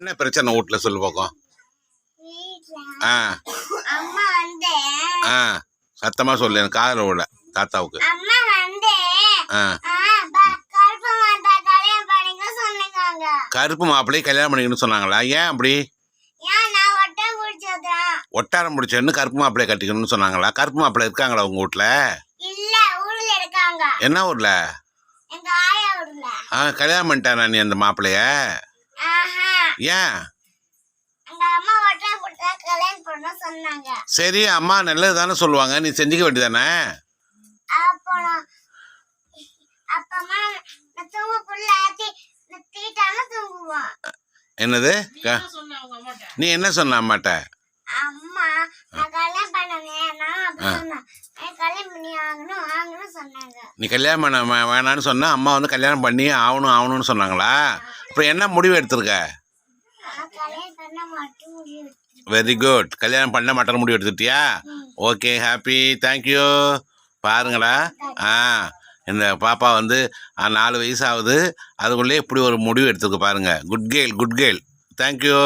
என்ன பிரச்சனை வீட்டில் சொல்லு பார்க்கும் வீட்ல ஆ. ஆ. சத்தமாக சொல்லு எனக்கு காதில் விட தாத்தாவுக்கு. ஆ. கருப்பு மாப்பிள்ளையை கல்யாணம் பண்ணிக்கணும்னு சொன்னாங்களா? ஏன் அப்படி? ஒட்டாரம் முடிச்சேன்னு கருப்பு மாப்பிள்ளையை கட்டிக்கணும்னு சொன்னாங்களா? கருப்பு மாப்பிள்ளை இருக்காங்களா உங்கள் வீட்டில் என்ன ஊரில்? ஆ கல்யாணம் பண்ணிட்டானா நீ அந்த மாப்பிள்ளைய ஏன் எங்க அம்மா ஒட்டை பிடிச்சா கல்யாணம் பண்ண சொன்னாங்க. சரி அம்மா நல்லது தானே சொல்லுவாங்க. நீ செஞ்சுக்க வேண்டியதானே அப்புறம் என்னது? க- நீ என்ன சொன்ன அம்மாட்ட? அம்மா நீ கல்யாணம் பண்ண வேணான்னு சொன்னா அம்மா வந்து கல்யாணம் பண்ணி ஆகணும் ஆகணும்னு சொன்னாங்களா? இப்போ என்ன முடிவு எடுத்திருக்க நான் கல்யாணம் பண்ண மட்டும் முடியும் வெரி குட் கல்யாணம் பண்ண மாட்டேன் முடிவு எடுத்துட்டியா? ஓகே ஹாப்பி தேங்க்யூ பாருங்கடா. ஆ இந்த பாப்பா வந்து நாலு வயசு ஆகுது. அதுக்குள்ளே இப்படி ஒரு முடிவு எடுத்துருக்கு பாருங்க. Good girl good girl thank you